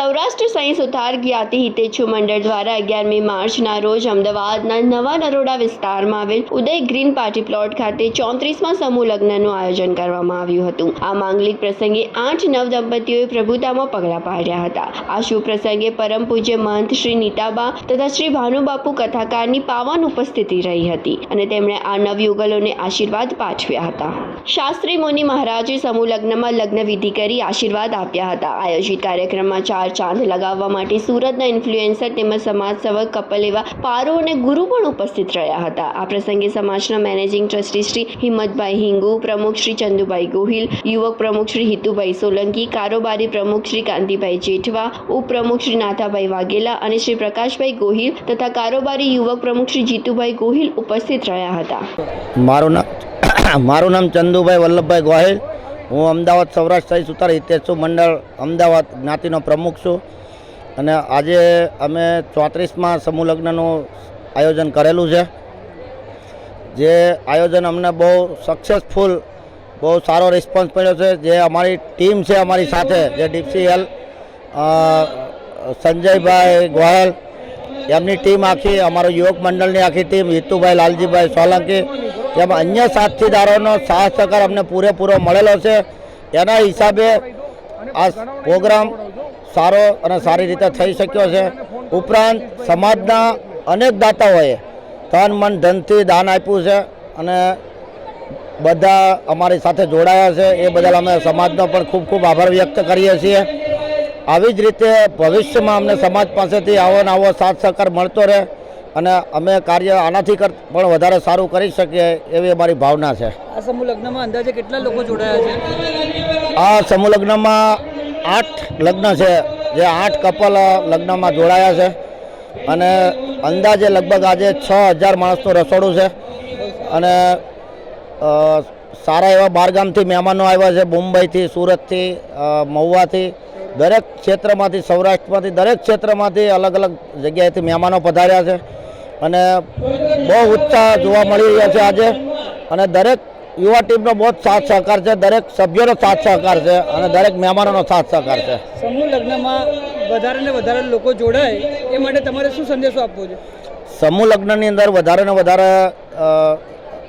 સૌરાષ્ટ્ર સહી સુથાર જ્ઞાતિ હિતેચ્છુ મંડળ દ્વારા અગિયારમી માર્ચના રોજ અમદાવાદના નવા નરોડા વિસ્તારમાં આવેલ ઉદય ગ્રીન પાર્ટી પ્લોટ ખાતે ચોત્રીસમાં સમૂહ લગ્નનું આયોજન કરવામાં આવ્યું હતું. આ માંગલિક પ્રસંગે આઠ નવ દંપતીઓએ પ્રભુતામાં પગલાં પાડ્યા હતા. આ શુભ પ્રસંગે પરમ પૂજ્ય મહંત શ્રી નીતાબા તથા શ્રી ભાનુબાપુ કથાકારની પાવન ઉપસ્થિતિ રહી હતી અને તેમણે આ નવયુગલોને આશીર્વાદ પાઠવ્યા હતા. શાસ્ત્રી મુનિ મહારાજે સમૂહ લગ્નમાં લગ્ન વિધિ કરી આશીર્વાદ આપ્યા હતા. આયોજિત કાર્યક્રમમાં ચાર ચાંદ લગાવવા માટે સુરતના ઇન્ફ્લુએન્સર તેમજ સમાજ સેવક કપલ એવા પારો અને ગુરુ પણ ઉપસ્થિત રહ્યા હતા. આ પ્રસંગે સમાજના મેનેજિંગ ટ્રસ્ટી શ્રી હિંમતભાઈ હિંગુ, પ્રમુખ શ્રી ચંદુભાઈ ગોહિલ, યુવક પ્રમુખ શ્રી હિતુભાઈ સોલંકી, કારોબારી પ્રમુખ શ્રી કાંતિભાઈ જેઠવા, ઉપપ્રમુખ શ્રી નાથાભાઈ વાઘેલા અને શ્રી પ્રકાશભાઈ ગોહિલ તથા કારોબારી યુવક પ્રમુખ શ્રી જીતુભાઈ ગોહિલ ઉપસ્થિત રહ્યા હતા. મારું નામ મારું નામ ચંદુભાઈ વલ્લભભાઈ ગોહિલ. હું અમદાવાદ સૌરાષ્ટ્ર સહી સુતાર હિતેશુ મંડળ અમદાવાદ જ્ઞાતિનો પ્રમુખ છું. અને આજે અમે ચોત્રીસમાં સમૂહ લગ્નનું આયોજન કરેલું છે. જે આયોજન અમને બહુ સક્સેસફુલ બહુ સારો રિસ્પોન્સ મળ્યો છે. જે અમારી ટીમ છે અમારી સાથે, જે ડીપસી એલ સંજયભાઈ ગોહેલ, એમની ટીમ આખી, અમારો યુવક મંડળની આખી ટીમ હિતુભાઈ લાલજીભાઈ સોલંકી જેમાં અન્ય સાથીદારોનો સાથ સહકાર અમને પૂરેપૂરો મળેલો છે. એના હિસાબે આ પ્રોગ્રામ સારો અને સારી રીતે થઈ શક્યો છે. ઉપરાંત સમાજના અનેક દાતાઓએ તન, મન, ધનથી દાન આપ્યું છે અને બધા અમારી સાથે જોડાયા છે. એ બદલ અમે સમાજનો પણ ખૂબ ખૂબ આભાર વ્યક્ત કરીએ છીએ. આવી જ રીતે ભવિષ્યમાં અમને સમાજ પાસેથી આવો ને આવો સાથ સહકાર મળતો રહે. અને અમે કાર્ય આનાથી પણ વધારે સારું કરી શકીએ એવી અમારી ભાવના છે. આ સમૂહ લગ્નમાં અંદાજે કેટલા લોકો જોડાયા છે? આ સમૂહ લગ્નમાં આઠ લગ્ન છે. જે આઠ કપલ લગ્નમાં જોડાયા છે. અને અંદાજે લગભગ આજે છ હજાર માણસનું રસોડું છે. અને સારા એવા બારગામથી મહેમાનો આવ્યા છે. મુંબઈથી સુરતથી મહુવાથી. દરેક ક્ષેત્રમાંથી સૌરાષ્ટ્રમાંથી દરેક ક્ષેત્રમાંથી અલગ અલગ જગ્યાએથી મહેમાનો પધાર્યા છે. અને બહુ ઉત્સાહ જોવા મળી રહ્યો છે આજે. અને દરેક યુવા ટીમનો બહુ જ સાથ સહકાર છે દરેક સભ્યોનો સાથ સહકાર છે અને દરેક મહેમાનોનો સાથ સહકાર છે. સમૂહ લગ્નમાં વધારે ને વધારે લોકો જોડાય એ માટે તમારે શું સંદેશો આપવો છે? સમૂહ લગ્નની અંદર વધારે ને વધારે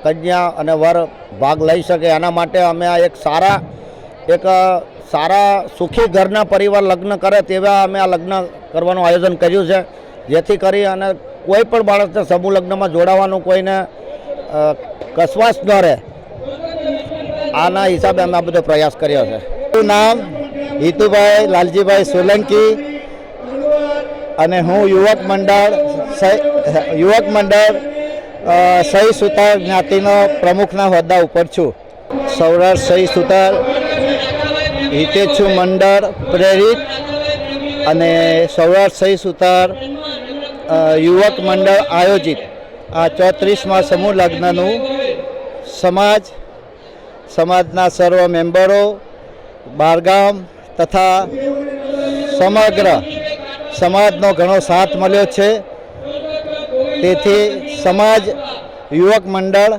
કન્યા અને વર ભાગ લઈ શકે. એના માટે અમે આ એક સારા એક સારા સુખી ઘરના પરિવાર લગ્ન કરે તેવા અમે આ લગ્ન કરવાનું આયોજન કર્યું છે. જેથી કરી અને કોઈ પણ બાળકને સમૂહ લગ્નમાં જોડાવાનું કોઈને કસવાશ ન રહે. આના હિસાબે અમે આ બધો પ્રયાસ કર્યો છે. મારું નામ હિતુભાઈ લાલજીભાઈ સોલંકી અને હું યુવક મંડળ યુવક મંડળ સહી સુતાર જ્ઞાતિનો પ્રમુખના હોદ્દા ઉપર છું. સૌરાષ્ટ્ર સહી સુતાર હિતેચ્છુ મંડળ પ્રેરિત અને સૌરાષ્ટ્ર સહી સુતાર યુવક મંડળ આયોજિત આ ચોત્રીસમાં સમૂહ લગ્નનું સમાજ, સમાજના સર્વ મેમ્બરો, બારગામ તથા સમગ્ર સમાજનો ઘણો સાથ મળ્યો છે. તેથી સમાજ, યુવક મંડળ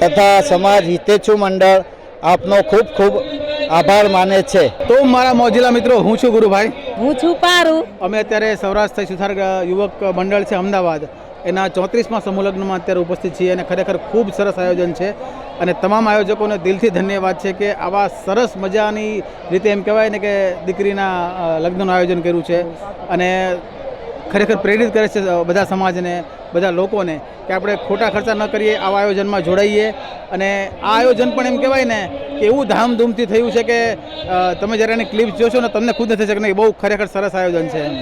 તથા સમાજ હિતેચ્છુ મંડળ આપનો ખૂબ ખૂબ આભાર માને છે. તો મારા મોજીલા મિત્રો હું છું ગુરુભાઈ. હું છું પારું. અમે અત્યારે સૌરાષ્ટ્ર સુથાર યુવક મંડળ છે અમદાવાદ. એના ચોત્રીસમાં સમુલગ્નમાં અત્યારે ઉપસ્થિત છીએ અને ખરેખર ખૂબ સરસ આયોજન છે. અને તમામ આયોજકોને દિલથી ધન્યવાદ છે કે આવા સરસ મજાની રીતે એમ કહેવાય ને કે દીકરીના લગ્નનું આયોજન કર્યું છે. અને ખરેખર પ્રેરિત કરે છે બધા સમાજને, બધા લોકોને કે આપણે ખોટા ખર્ચા ન કરીએ, આવા આયોજનમાં જોડાઈએ. અને આ આયોજન પણ એમ કહેવાય ને કે એવું ધામધૂમથી થયું છે કે તમે જ્યારે એની ક્લિપ જોશો ને તમને ખુદ નથી શકે બહુ ખરેખર સરસ આયોજન છે એમ.